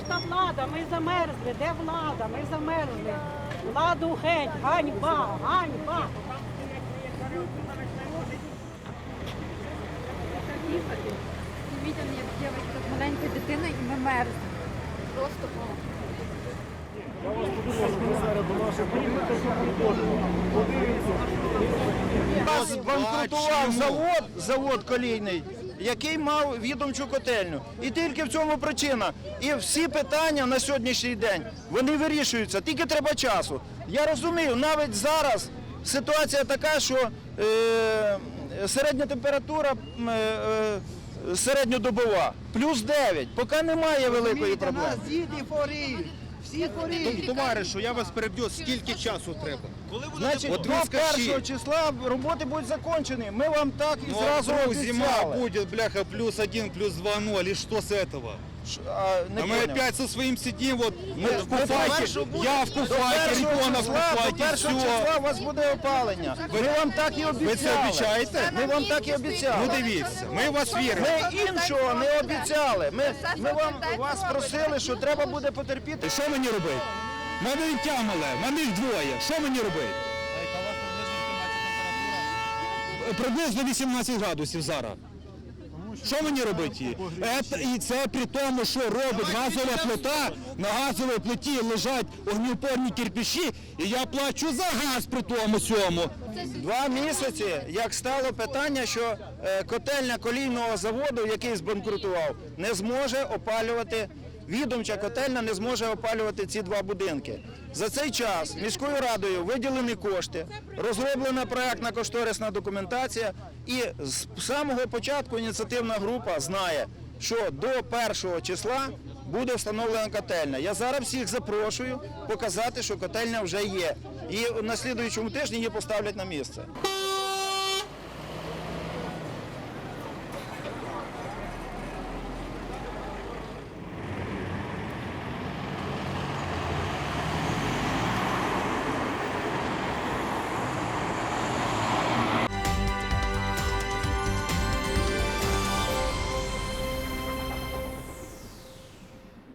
Де ж та влада? Ми замерзли. Де влада? Ми замерзли. Владу геть, ганьба, ганьба. Видно, як дівчинка з маленькою дитиною і ми мерзнемо. Просто Збанкрутував завод, завод колійний, який мав відомчу котельню. І тільки в цьому причина. І всі питання на сьогоднішній день вони вирішуються, тільки треба часу. Я розумію, навіть зараз ситуація така, що е, середня температура е, е, середньодобова плюс 9, поки немає великої проблеми. Всі хворіють. Товаришу, я вас переб'ю, скільки часу треба? Значить, От до скажіть. першого числа роботи будуть закончені. Ми вам так і Ну, зразу а зима обіцяли. будет, бляха, плюс один, плюс два, ноль, и что с этого? А, не А мы поняв. опять со своим сидим, вот мы Ми- в куфайке, я в куфайке, ребенок в куфайке, першого числа у вас буде опалення. Ми вам так і обіцяли. Ви це обіцяєте? Ми вам так і обіцяли. Ну дивіться, ми в вас віримо. Ми іншого не обіцяли. Ми, ми вам вас просили, що треба буде потерпіти. Що мені робити? Мене дитя мале, мене їх двоє. Що мені робити? Приблизно 18 градусів зараз. Що мені робити? І це при тому, що робить газова плита, на газовій плиті лежать огнеупорні кирпичі, і я плачу за газ при тому сьому. Два місяці, як стало питання, що е, котельня колійного заводу, який збанкрутував, не зможе опалювати. Відомча котельня не зможе опалювати ці два будинки. За цей час міською радою виділені кошти, розроблена проектна кошторисна документація, і з самого початку ініціативна група знає, що до першого числа буде встановлена котельня. Я зараз всіх запрошую показати, що котельня вже є. І на слідуючому тижні її поставлять на місце.